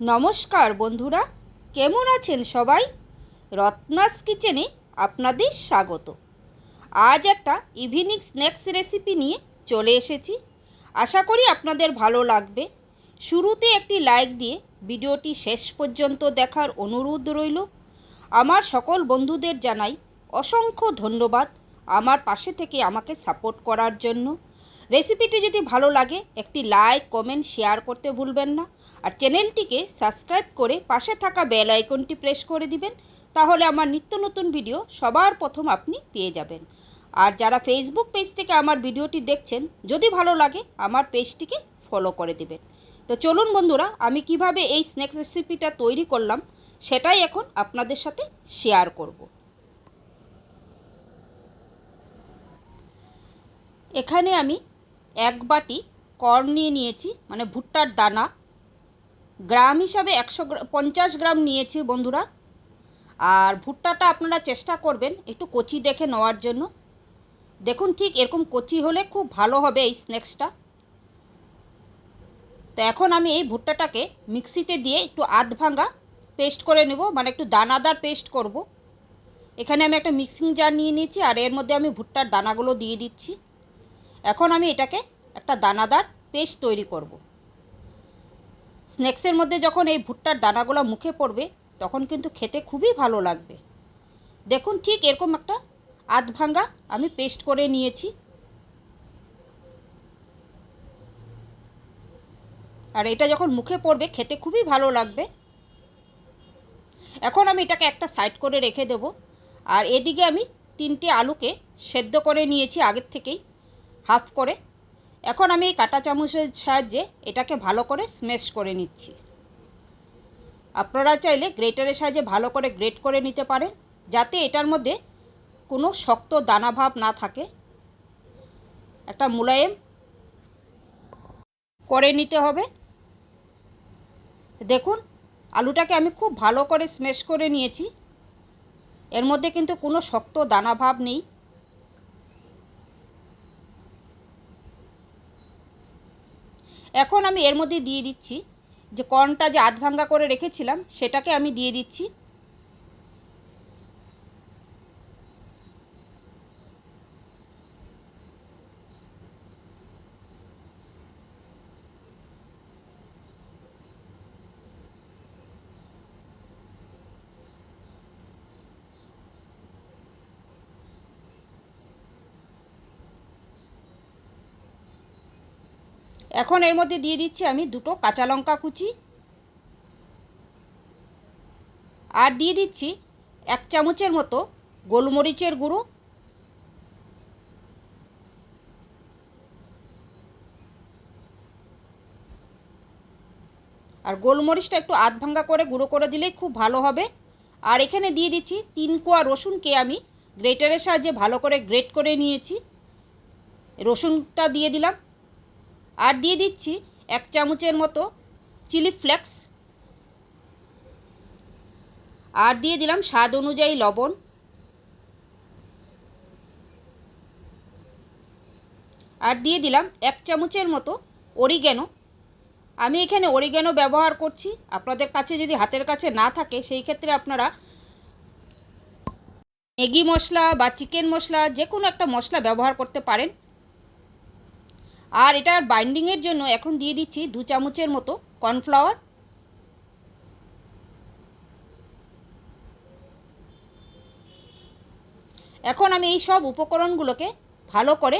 নমস্কার বন্ধুরা, কেমন আছেন সবাই? রত্নাস কিচেনে আপনাদের স্বাগত। আজ একটা ইভিনিং স্ন্যাক্স রেসিপি নিয়ে চলে এসেছি। আশা করি আপনাদের ভালো লাগবে। শুরুতে একটি লাইক দিয়ে ভিডিওটি শেষ পর্যন্ত দেখার অনুরোধ রইল। আমার সকল বন্ধুদের জানাই অসংখ্য ধন্যবাদ আমার পাশে থেকে আমাকে সাপোর্ট করার জন্য। রেসিপিটি যদি ভালো লাগে, একটি লাইক, কমেন্ট, শেয়ার করতে ভুলবেন না। আর চ্যানেলটিকে সাবস্ক্রাইব করে পাশে থাকা বেল আইকনটি প্রেস করে দিবেন, তাহলে আমার নিত্য নতুন ভিডিও সবার প্রথম আপনি পেয়ে যাবেন। আর যারা ফেসবুক পেজ থেকে আমার ভিডিওটি দেখছেন, যদি ভালো লাগে, আমার পেজটিকে ফলো করে দিবেন। তো চলুন বন্ধুরা, আমি কীভাবে এই স্ন্যাক্স রেসিপিটা তৈরি করলাম, সেটাই এখন আপনাদের সাথে শেয়ার করব। এখানে আমি বাটি কর্ন নিয়ে নিয়েছি মানে ভুট্টার দানা। গ্রাম হিসাবে একশো পঞ্চাশ গ্রাম নিয়েছি বন্ধুরা। আর ভুট্টাটা আপনারা চেষ্টা করবেন একটু কচি দেখে নেওয়ার জন্য। দেখুন ঠিক এরকম কচি হলে খুব ভালো হবে এই স্ন্যাক্সটা তো এখন আমি এই ভুট্টাটাকে মিক্সিতে দিয়ে একটু আধ ভাঙ্গা পেস্ট করে নেব মানে একটু দানাদার পেস্ট করব। এখানে আমি একটা মিক্সিং জার নিয়ে নিয়েছি, আর এর মধ্যে আমি ভুট্টার দানাগুলো দিয়ে দিচ্ছি। এখন আমি এটাকে একটা দানাদার পেস্ট তৈরি করব। স্ন্যাক্সের মধ্যে যখন এই ভুট্টার দানাগুলো মুখে পড়বে, তখন কিন্তু খেতে খুবই ভালো লাগবে। দেখুন ঠিক এরকম একটা আধ ভাঙ্গা আমি পেস্ট করে নিয়েছি। আর এটা যখন মুখে পড়বে, খেতে খুবই ভালো লাগবে। এখন আমি এটাকে একটা সাইড করে রেখে দেব। আর এদিকে আমি তিনটে আলুকে সেদ্ধ করে নিয়েছি আগের থেকেই। হাফ করে। এখন আমি এই কাঁটা চামচের সাহায্যে এটাকে ভালো করে স্ম্যাশ করে নিচ্ছি। আপনারা চাইলে গ্রেটারের সাহায্যে ভালো করে গ্রেট করে নিতে পারেন, যাতে এটার মধ্যে কোনো শক্ত দানা ভাব না থাকে। একটা মোলায়েম করে নিতে হবে। দেখুন, আলুটাকে আমি খুব ভালো করে স্ম্যাশ করে নিয়েছি। এর মধ্যে কিন্তু কোনো শক্ত দানা ভাব নেই। এখন আমি এর মধ্যে দিয়ে দিচ্ছি। যে কর্নটা যে আধ ভাঙ্গা করে রেখেছিলাম, সেটাকে আমি দিয়ে দিচ্ছি। এখন এর মধ্যে দিয়ে দিচ্ছি আমি দুটো কাঁচা লঙ্কা কুচি। আর দিয়ে দিচ্ছি এক চামচের মতো গোলমরিচের গুঁড়ো। আর গোলমরিচটা একটু আধ ভাঙ্গা করে গুঁড়ো করে দিলেই খুব ভালো হবে। আর এখানে দিয়ে দিচ্ছি তিন কোয়া রসুনকে আমি গ্রেটারের সাহায্যে ভালো করে গ্রেট করে নিয়েছি। রসুনটা দিয়ে দিলাম। আর দিয়ে দিচ্ছি এক চামচের মতো চিলি ফ্লেক্স। আর দিয়ে দিলাম স্বাদ অনুযায়ী লবণ। আর দিয়ে দিলাম এক চামচের মতো অরিগ্যানো। আমি এখানে অরিগ্যানো ব্যবহার করছি। আপনাদের কাছে যদি হাতের কাছে না থাকে, সেই ক্ষেত্রে আপনারা ম্যাগি মশলা বা চিকেন মশলা, যে কোনো একটা মশলা ব্যবহার করতে পারেন। আর এটার বাইন্ডিংয়ের জন্য এখন দিয়ে দিচ্ছি দু চামচের মতো কর্নফ্লাওয়ার এখন আমি এই সব উপকরণগুলোকে ভালো করে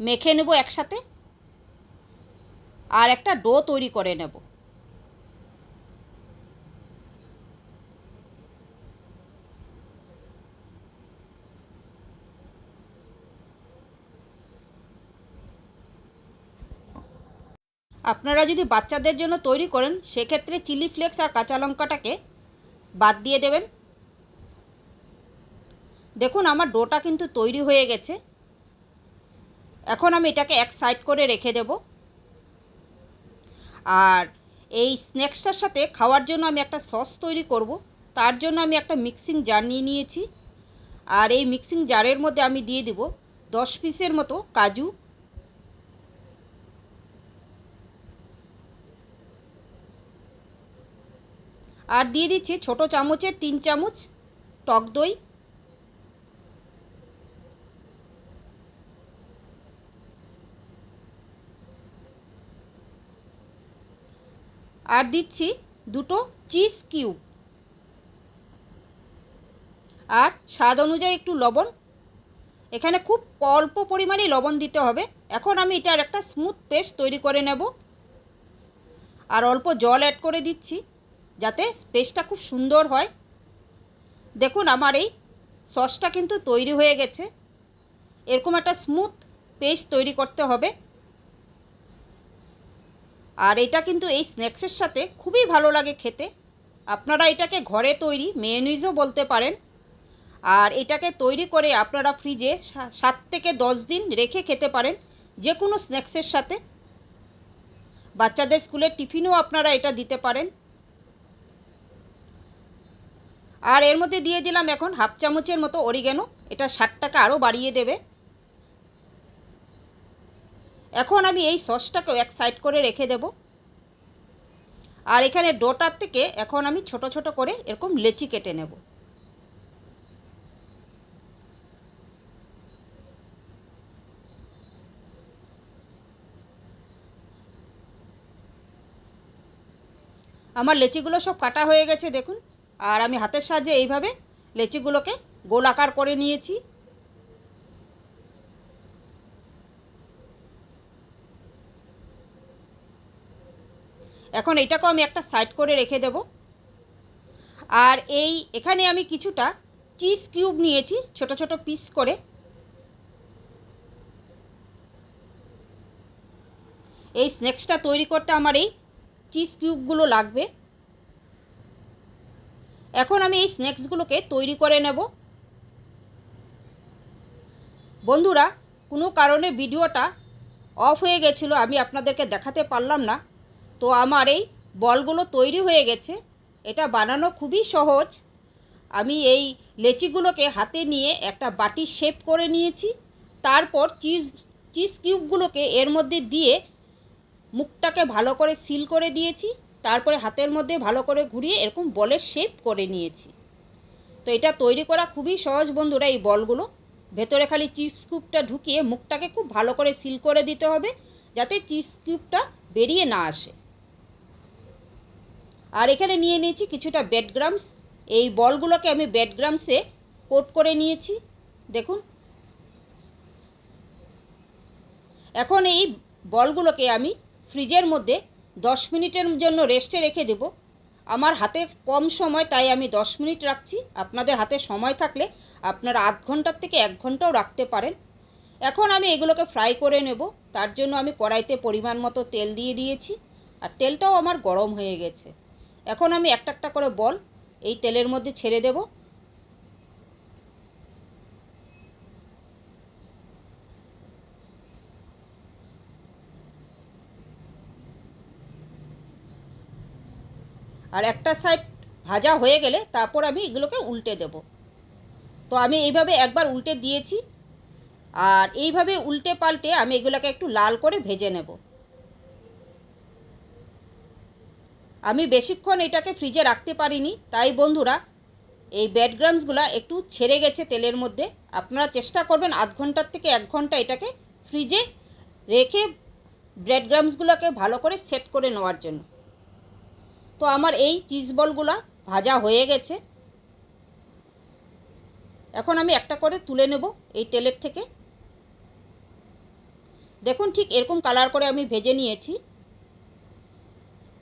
মেখে নেব একসাথে। আর একটা ডো তৈরি করে নেব। আপনারা যদি বাচ্চাদের জন্য তৈরি করেন, সেক্ষেত্রে চিলি ফ্লেক্স আর কাঁচা লঙ্কাটাকে বাদ দিয়ে দেবেন। দেখুন, আমার ডোটা কিন্তু তৈরি হয়ে গেছে। এখন আমি এটাকে এক সাইড করে রেখে দেব। আর এই স্ন্যাক্সটার সাথে খাওয়ার জন্য আমি একটা সস তৈরি করব। তার জন্য আমি একটা মিক্সিং জার নিয়ে নিয়েছি। আর এই মিক্সিং জারের মধ্যে আমি দিয়ে দেব দশ পিসের মতো কাজু আর দিয়ে দিচ্ছি ছোট চামচের তিন চামচ টক দই। আর দিচ্ছি দুটো চিজ কিউব। আর স্বাদ অনুযায়ী একটু লবণ। এখানে খুব অল্প পরিমাণেই লবণ দিতে হবে। এখন আমি এটার একটা স্মুথ পেস্ট তৈরি করে নেব। আর অল্প জল অ্যাড করে দিচ্ছি। যাতে পেস্টটা খুব সুন্দর হয়। দেখুন আমার এই সসটা কিন্তু তৈরি হয়ে গেছে। এরকম একটা স্মুথ পেস্ট তৈরি করতে হবে। আর এটা কিন্তু এই স্ন্যাক্সের সাথে খুবই ভালো লাগে খেতে। আপনারা এটাকে ঘরে তৈরি মেয়নিজও বলতে পারেন। আর এটাকে তৈরি করে আপনারা ফ্রিজে সাত থেকে দশ দিন রেখে খেতে পারেন যে কোনো স্ন্যাক্সের সাথে। বাচ্চাদের স্কুলের টিফিনও আপনারা এটা দিতে পারেন। আর এর মধ্যে দিয়ে দিলাম এখন হাফ চামচের মতো অরিগেনো। এটা ষাটটাকে আরও বাড়িয়ে দেবে। এখন আমি এই সসটাকেও এক সাইড করে রেখে দেব। আর এখানে ডোটার থেকে এখন আমি ছোট ছোট করে এরকম লেচি কেটে নেব। আমার লেচিগুলো সব কাটা হয়ে গেছে, দেখুন। আর আমি হাতের সাহায্যে এইভাবে লেচিগুলোকে গোল আকার করে নিয়েছি। এখন এটাকেও আমি একটা সাইড করে রেখে দেব। আর এই এখানে আমি কিছুটা চিজ কিউব নিয়েছি, ছোট ছোট পিস করে। এই স্ন্যাক্সটা তৈরি করতে আমার এই চিজ কিউবগুলো লাগবে। এখন আমি এই স্ন্যাক্সগুলোকে তৈরি করে নেব। বন্ধুরা, কোনো কারণে ভিডিওটা অফ হয়ে গেছিল, আমি আপনাদেরকে দেখাতে পারলাম না। তো আমার এই বলগুলো তৈরি হয়ে গেছে। এটা বানানো খুবই সহজ। আমি এই লেচিগুলোকে হাতে নিয়ে একটা বাটি শেপ করে নিয়েছি। তারপর চিজ চিজ কিউবগুলোকে এর মধ্যে দিয়ে মুখটাকে ভালো করে সিল করে দিয়েছি। তারপরে হাতের মধ্যে ভালো করে ঘুরিয়ে এরকম বলের শেপ করে নিয়েছি। তো এটা তৈরি করা খুবই সহজ বন্ধুরা এই বলগুলো। ভেতরে খালি চিপস কিউবটা ঢুকিয়ে মুখটাকে খুব ভালো করে সিল করে দিতে হবে যাতে চিপস কিউবটা বেরিয়ে না আসে। আর এখানে নিয়ে নিয়েছি কিছুটা বেডগ্রামস এই বলগুলোকে আমি বেডগ্রামসে কোট করে নিয়েছি, দেখুন। এখন এই বলগুলোকে আমি ফ্রিজের মধ্যে দশ মিনিটের জন্য রেস্টে রেখে দেব। আমার হাতে কম সময়, তাই আমি দশ মিনিট রাখছি। আপনাদের হাতে সময় থাকলে আপনারা আধ ঘণ্টার থেকে এক ঘন্টাও রাখতে পারেন। এখন আমি এগুলোকে ফ্রাই করে নেব। তার জন্য আমি কড়াইতে পরিমাণ মতো তেল দিয়ে দিয়েছি। আর তেলটাও আমার গরম হয়ে গেছে। এখন আমি একটা একটা করে বল এই তেলের মধ্যে ছেড়ে দেব। আর একটা সাইড ভাজা হয়ে গেলে তারপর আমি এগুলোকে উল্টে দেব। তো আমি এইভাবে একবার উল্টে দিয়েছি। আর এইভাবে উল্টে পাল্টে আমি এগুলোকে একটু লাল করে ভেজে নেব। আমি বেশিক্ষণ এটাকে ফ্রিজে রাখতে পারিনি। তাই বন্ধুরা, এই ব্যাডগ্রামসগুলো একটু ছেড়ে গেছে তেলের মধ্যে। আপনারা চেষ্টা করবেন আধ ঘণ্টার থেকে এক ঘণ্টা এটাকে ফ্রিজে রেখে ব্রেডগ্রামসগুলোকে ভালো করে সেট করে নেওয়ার জন্য। তো আমার এই চিজ বলগুলো ভাজা হয়ে গেছে। এখন আমি একটা করে তুলে নেব এই তেলের থেকে। দেখুন ঠিক এরকম কালার করে আমি ভেজে নিয়েছি।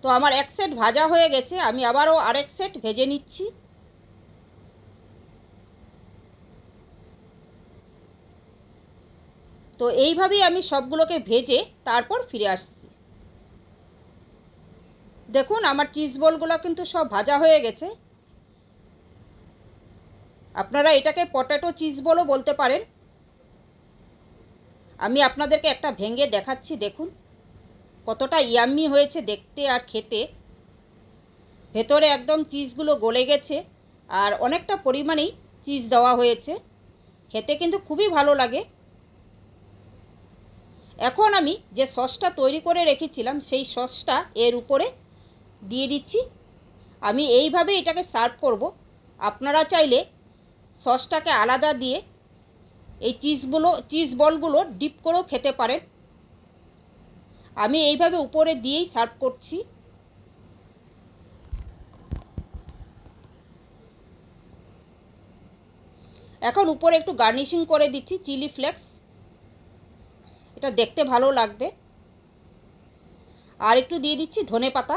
তো আমার এক সেট ভাজা হয়ে গেছে, আমি আবারও আরেক সেট ভেজে নিচ্ছি। তো এইভাবেই আমি সবগুলোকে ভেজে তারপর ফিরে আসছি। দেখুন, আমার চিজ বলগুলো কিন্তু সব ভাজা হয়ে গেছে। আপনারা এটাকে পটেটো চিজ বলও বলতে পারেন। আমি আপনাদেরকে একটা ভেঙে দেখাচ্ছি, দেখুন। কতটা ইয়াম্মি হয়েছে দেখতে আর খেতে। ভেতরে একদম চিজগুলো গলে গেছে, আর অনেকটা পরিমাণেই চিজ দেওয়া হয়েছে। খেতে কিন্তু খুবই ভালো লাগে। এখন আমি যে সসটা তৈরি করে রেখেছিলাম, সেই সসটা এর উপরে দিয়ে দিচ্ছি। আমি এইভাবে এটাকে সার্ভ করব। আপনারা চাইলে সসটাকে আলাদা দিয়ে এই চিজগুলো চিজ বলগুলো ডিপ করেও খেতে পারেন। আমি এইভাবে উপরে দিয়েই সার্ভ করছি। এখন উপরে একটু গার্নিশিং করে দিচ্ছি চিলি ফ্লেক্স এটা দেখতে ভালো লাগবে। আর একটু দিয়ে দিচ্ছি ধনে পাতা